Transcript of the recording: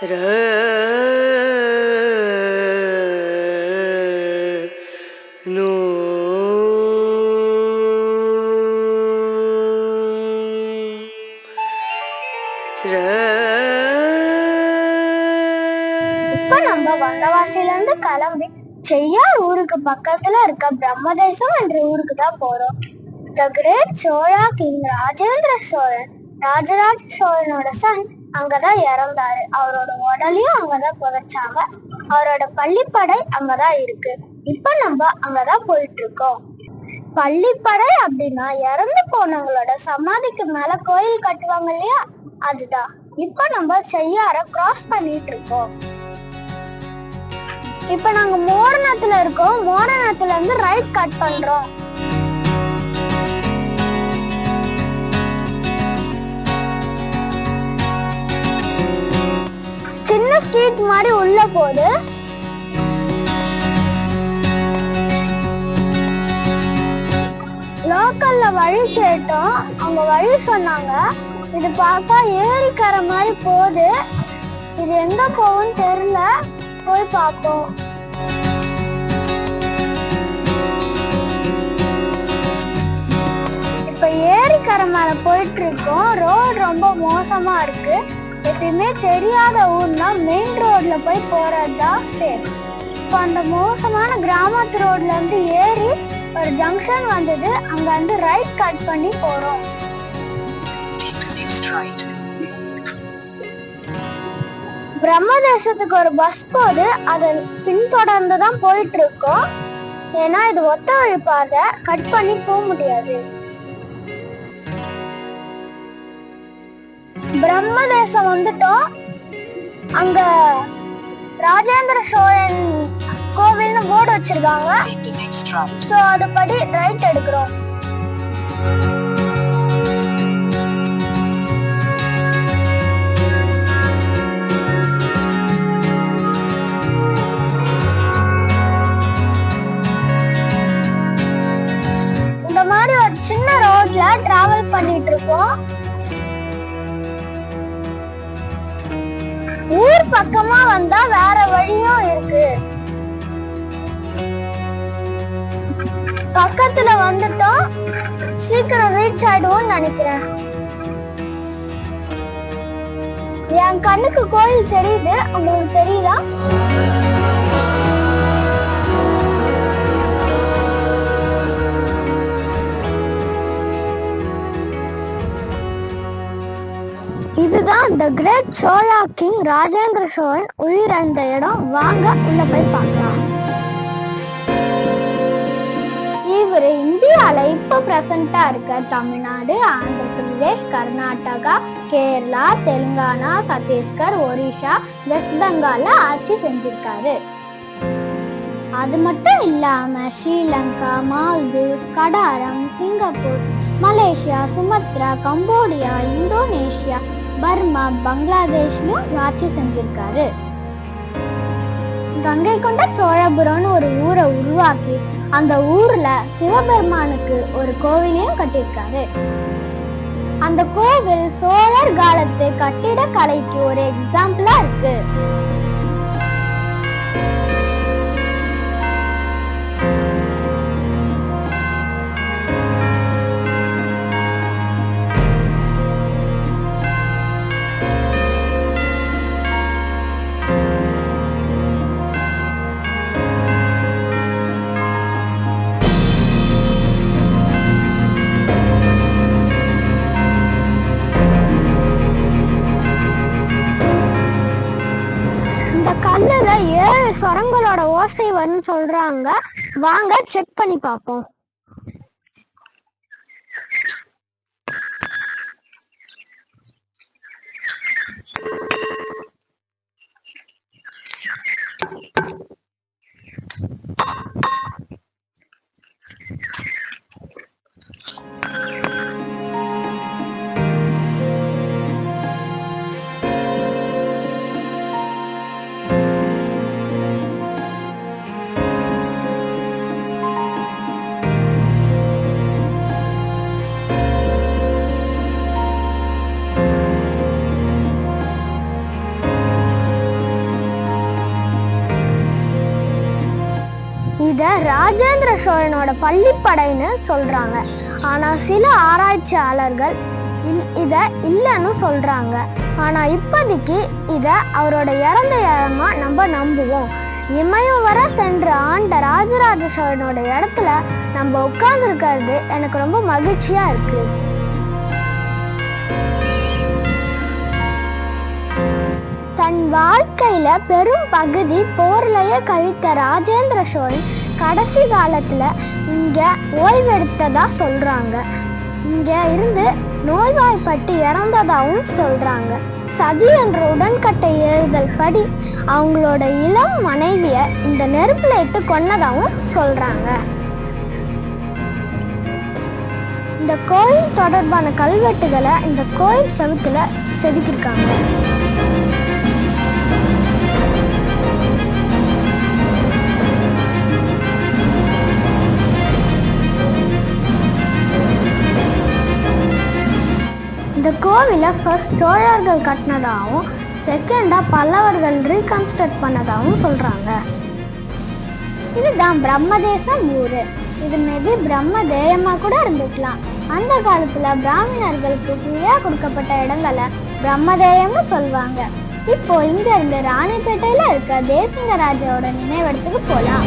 No இப்ப நம்ம வந்தவாசில இருந்து கிளம்பி செய்யா ஊருக்கு பக்கத்துல இருக்க பிரம்மதேசம் என்ற ஊருக்கு தான் போறோம் the great Chola king Rajendra Cholan Rajaraja சோழனோட son அங்கதான் இறந்தாரு. அவரோட உடலையும் அங்கதான் புதைச்சாங்க. அவரோட பள்ளிப்படை அங்கதான் இருக்கு. இப்ப நம்ம அங்கதான் போயிட்டு இருக்கோம் பள்ளிப்படை அப்படின்னா இறந்து போனவங்களோட சமாதிக்கு மேல கோயில் கட்டுவாங்க இல்லையா? அதுதான். இப்ப நம்ம செய்யார கிராஸ் பண்ணிட்டு இருக்கோம் இப்ப நாங்க மோரணத்துல இருக்கோம். மோரணத்துல இருந்து ரைட் கட் பண்றோம். ஸ்ட்ரீட் மாதிரி உள்ள போகுது லோக்கல்ல வழி கேட்டோம். அவங்க வழி சொன்னாங்க. இது பார்த்தா ஏரிக்கரை மாதிரி போகுது. இது எங்க போகும்னு தெரியல. போய் பார்ப்போம். இப்ப ஏரிக்கரை மேல போயிட்டு இருக்கோம். ரோடு ரொம்ப மோசமா இருக்கு. எப்பயுமே தெரியாத ஊர்னா மெயின் ரோட்ல போய் போறதுதான் சேஃப் இப்போ அந்த மோசமான கிராமத்து ரோட்ல இருந்து ஏறி ஒரு ஜங்ஷன் வந்தது அங்க வந்து ரைட் கட் பண்ணி போறோம். பிரம்மதேசத்துக்கு ஒரு பஸ் போது அதை பின்தொடர்ந்து தான் போயிட்டு இருக்கோம். ஏன்னா இது ஒத்த வழி பாதை கட் பண்ணி போக முடியாது. பிரம்மதேசம் வந்துட்டோம் அங்க ராஜேந்திர சோழன் கோவில்னு போர்டு வச்சிருக்காங்க. ஸோ அதுபடி ரைட் எடுக்கிறோம். பக்கமா வந்தா வேற வழியும் இருக்கு. பக்கத்துல வந்துட்டோம். சீக்கிரம் ரீச் ஆயிடுவோம் நினைக்கிறேன். என் கண்ணுக்கு கோயில் தெரியுது. உங்களுக்கு தெரியுதா? இதுதான் the great Chola king Rajendra Cholan உயிரிழந்த இடம். வாங்க உள்ள போய் பார்க்கலாம். இவர் இந்தியால இப்ப பிரசண்டா இருக்க தமிழ்நாடு ஆந்திர பிரதேஷ் கர்நாடகா கேரளா தெலுங்கானா சத்தீஸ்கர் ஒரிஷா வெஸ்ட் பெங்கால ஆட்சி செஞ்சிருக்காரு. அது மட்டும் இல்லாம Sri Lanka Maldives Kadaram Singapore Malaysia Sumatra Cambodia Indonesia Burma பங்களாதேஷ்லயும் ஆட்சி செஞ்சிருக்காரு. கங்கை கொண்ட சோழபுரம்னு ஒரு ஊரை உருவாக்கி அந்த ஊர்ல சிவபெருமானுக்கு ஒரு கோவிலையும் கட்டியிருக்காரு. அந்த கோவில் சோழர் காலத்து கட்டிடக்கலைக்கு ஒரு எக்ஸாம்பிளா இருக்கு. ஏழு ஓசை வரும்னு சொல்றாங்க. வாங்க செக் பண்ணி பார்ப்போம். இதை ராஜேந்திர சோழனோட பள்ளிப்படைன்னு சொல்கிறாங்க ஆனால் சில ஆராய்ச்சியாளர்கள் இல்- இதை இல்லைன்னு சொல்கிறாங்க ஆனால் இப்போதைக்கு இதை அவரோட இறந்த இடமா நம்ம நம்புவோம். இமயம் வர சென்று ஆண்ட ராஜராஜ சோழனோட இடத்துல நம்ம உட்கார்ந்துருக்கிறது எனக்கு ரொம்ப மகிழ்ச்சியாக இருக்குது தன் வாழ்க்கையில பெரும் பகுதி போர்லயே கழித்த ராஜேந்திர சோழன் கடைசி காலத்துல இங்க ஓய்வெடுத்ததா சொல்றாங்க. இங்க இருந்து நோய்வாய்ப்பட்டு இறந்ததாகவும் சொல்றாங்க. சதி என்ற உடன்கட்டை ஏறுதல் படி அவங்களோட இளம் மனைவிய இந்த நெருப்புல இட்டு கொன்னதாகவும் சொல்றாங்க. இந்த கோயில் தொடர்பான கல்வெட்டுகளை இந்த கோயில் செவுத்துல செதுக்கியிருக்காங்க. இந்த கோவிலை ஃபர்ஸ்ட் சோழர்கள் கட்டினதாகவும் செகண்டாக பல்லவர்கள் ரீகன்ஸ்ட்ரக்ட் பண்ணதாகவும் சொல்கிறாங்க இதுதான் பிரம்மதேசம் ஊர். இது மேபி பிரம்ம தேயமா கூட இருந்துக்கலாம். அந்த காலத்துல பிராமணர்களுக்கு ஃப்ரீயா கொடுக்கப்பட்ட இடங்களை பிரம்மதேயம்னு சொல்லுவாங்க. இப்போ இங்க இருந்து ராணிப்பேட்டையில இருக்க தேசிங்கராஜாவோட நினைவிடத்துக்கு போலாம்.